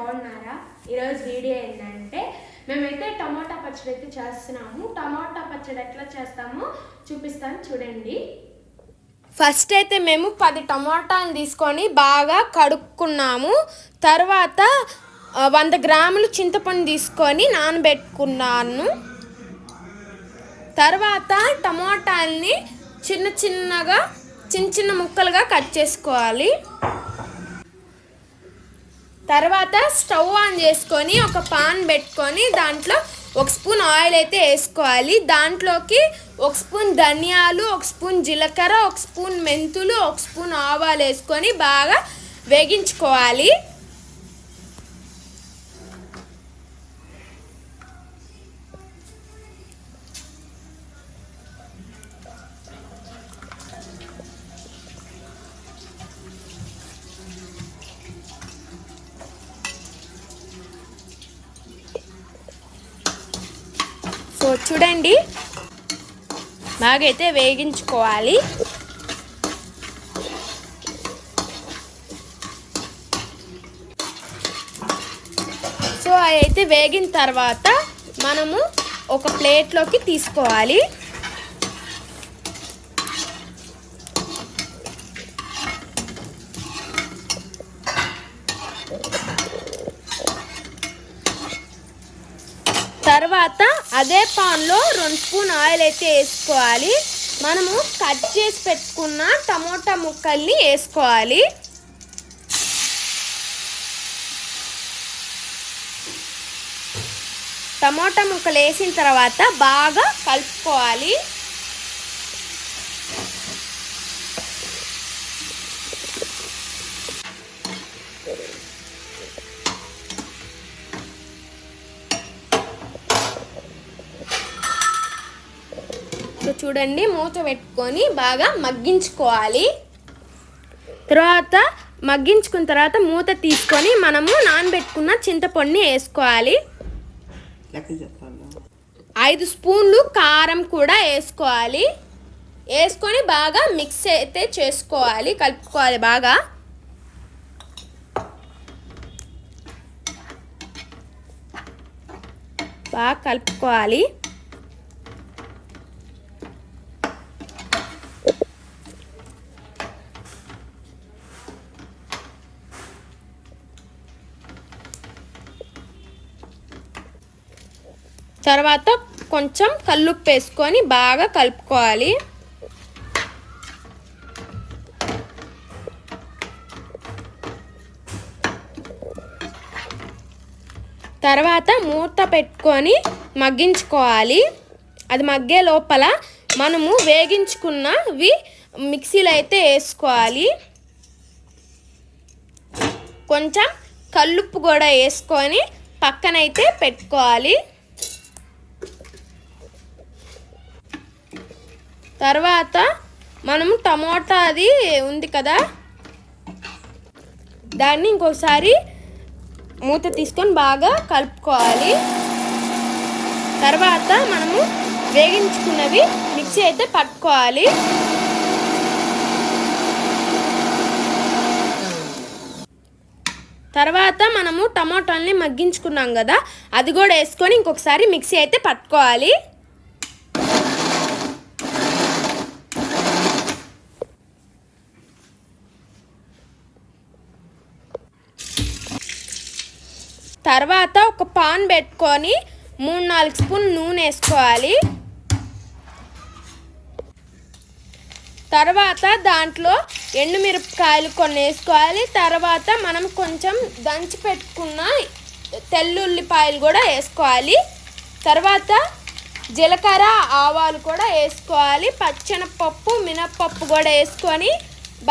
బాగున్నారా? ఈరోజు వీడియో ఏంటంటే మేమైతే టమాటా పచ్చడి అయితే చేస్తున్నాము. టమాటా పచ్చడి ఎట్లా చేస్తామో చూపిస్తాను చూడండి. ఫస్ట్ అయితే మేము పది టమాటాలు తీసుకొని బాగా కడుక్కున్నాము. తర్వాత వంద గ్రాములు చింతపండు తీసుకొని నానబెట్టుకున్నాను. తర్వాత టమాటాల్ని చిన్న చిన్నగా చిన్న చిన్న ముక్కలుగా కట్ చేసుకోవాలి. తర్వాత స్టవ్ ఆన్ చేసుకొని ఒక పాన్ పెట్టుకొని దాంట్లో ఒక స్పూన్ ఆయిల్ అయితే వేసుకోవాలి. దాంట్లోకి ఒక స్పూన్ ధనియాలు ఒక స్పూన్ జీలకర్ర ఒక స్పూన్ మెంతులు ఒక స్పూన్ ఆవాలు వేసుకొని బాగా వేగించుకోవాలి. చూడండి. బాగైతే వేగించుకోవాలి. సో అవి అయితే వేగిన తర్వాత మనము ఒక ప్లేట్లోకి తీసుకోవాలి. తర్వాత అదే పాన్లో రెండు స్పూన్ ఆయిల్ అయితే వేసుకోవాలి. మనము కట్ చేసి పెట్టుకున్న టమోటా ముక్కల్ని వేసుకోవాలి. టమోటా ముక్కలు వేసిన తర్వాత బాగా కలుపుకోవాలి. సో చూడండి మూత పెట్టుకొని బాగా మగ్గించుకోవాలి. తర్వాత మగ్గించుకున్న తర్వాత మూత తీసుకొని మనము నానబెట్టుకున్న చింతపండుని వేసుకోవాలి. ఐదు స్పూన్లు కారం కూడా వేసుకోవాలి. వేసుకొని బాగా మిక్స్ అయితే చేసుకోవాలి కలుపుకోవాలి బాగా. బాగా కలుపుకోవాలి. తర్వాత కొంచెం కల్లుప్పు వేసుకొని బాగా కలుపుకోవాలి. తర్వాత మూత పెట్టుకొని మగ్గించుకోవాలి. అది మగ్గే లోపల మనము వేగించుకున్నవి మిక్సీలో అయితే వేసుకోవాలి. కొంచెం కల్లుప్పు కూడా వేసుకొని పక్కనైతే పెట్టుకోవాలి. తర్వాత మనం టమోటా అది ఉంది కదా దాన్ని ఇంకొకసారి మూత తీసుకొని బాగా కలుపుకోవాలి. తర్వాత మనము వేగించుకున్నవి మిక్సీ అయితే పట్టుకోవాలి. తర్వాత మనము టమాటాలని మగ్గించుకున్నాం కదా అది కూడా వేసుకొని ఇంకొకసారి మిక్సీ అయితే పట్టుకోవాలి. తర్వాత ఒక పాన్ పెట్టుకొని మూడు నాలుగు స్పూన్ నూనె వేసుకోవాలి. తర్వాత దాంట్లో ఎండుమిరపకాయలు కొన్ని వేసుకోవాలి. తర్వాత మనం కొంచెం దంచి పెట్టుకున్న తెల్లుల్లిపాయలు కూడా వేసుకోవాలి. తర్వాత జీలకర్ర ఆవాలు కూడా వేసుకోవాలి. పచ్చెనపప్పు మినప్పప్పు కూడా వేసుకొని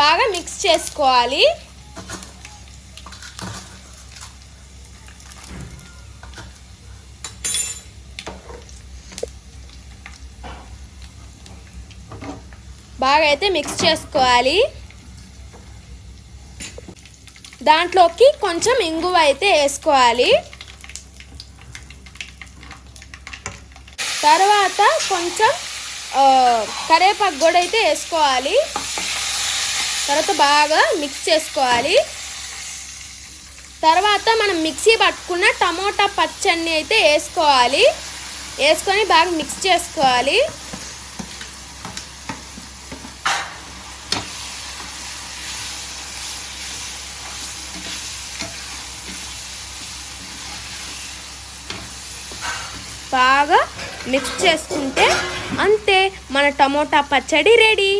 బాగా మిక్స్ చేసుకోవాలి. బాగా అయితే మిక్స్ చేసుకోవాలి. దాంట్లోకి కొంచెం ఇంగువ అయితే వేసుకోవాలి. తర్వాత కొంచెం కరేపాకు కరివేపాకు కూడా అయితే వేసుకోవాలి. తర్వాత బాగా మిక్స్ చేసుకోవాలి. తర్వాత మనం మిక్సీ పట్టుకున్న టమోటా పచ్చడిని అయితే వేసుకోవాలి. వేసుకొని బాగా మిక్స్ చేసుకోవాలి. బాగా మిక్స్ చేసుకుంటే అంతే మన టమోటా పచ్చడి రెడీ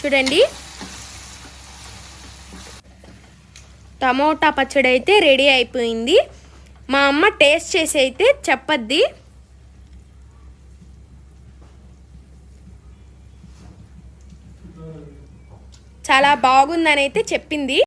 చూడండి. టమోటా పచ్చడి అయితే రెడీ అయిపోయింది. మా అమ్మ టేస్ట్ చేసి అయితే చెప్పద్ది. చాలా బాగుందని అయితే చెప్పింది.